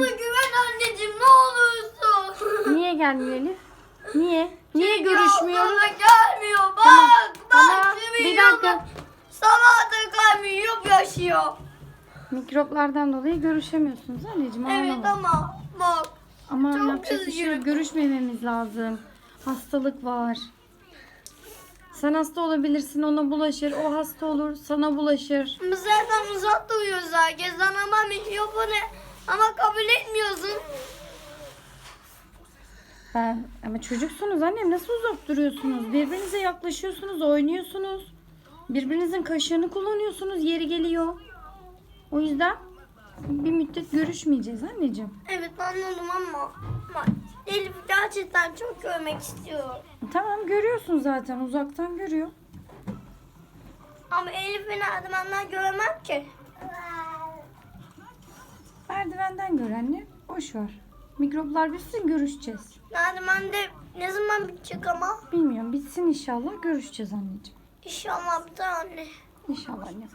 bana güven anneciğim ne olursun. Niye gelmiyor Elif? Niye? Niye Çünkü görüşmüyoruz? Çünkü gelmiyor. Bak tamam. bak Ama şimdi bir dakika. Sabah da kaymıyor yaşıyor. Mikroplardan dolayı görüşemiyorsunuz anneciğim. Evet anlamadım. ama bak. Ama çok yapacak bir şey yok. Görüşmememiz lazım. Hastalık var. Sen hasta olabilirsin ona bulaşır. O hasta olur sana bulaşır. Biz zaten uzak duruyoruz herkesten ama mikrofonu ama kabul etmiyorsun. Ben ama çocuksunuz annem nasıl uzak duruyorsunuz? Birbirinize yaklaşıyorsunuz, oynuyorsunuz. Birbirinizin kaşığını kullanıyorsunuz, yeri geliyor. O yüzden bir müddet görüşmeyeceğiz anneciğim. Evet anladım ama, ama Elif gerçekten çok görmek istiyor. Tamam görüyorsun zaten uzaktan görüyor. Ama Elif'i merdivenden göremem ki. Merdivenden gör anne. Boş ver. Mikroplar bitsin görüşeceğiz. Merdivende ne zaman bitecek ama? Bilmiyorum bitsin inşallah görüşeceğiz anneciğim. İnşallah bir tane. İnşallah anne.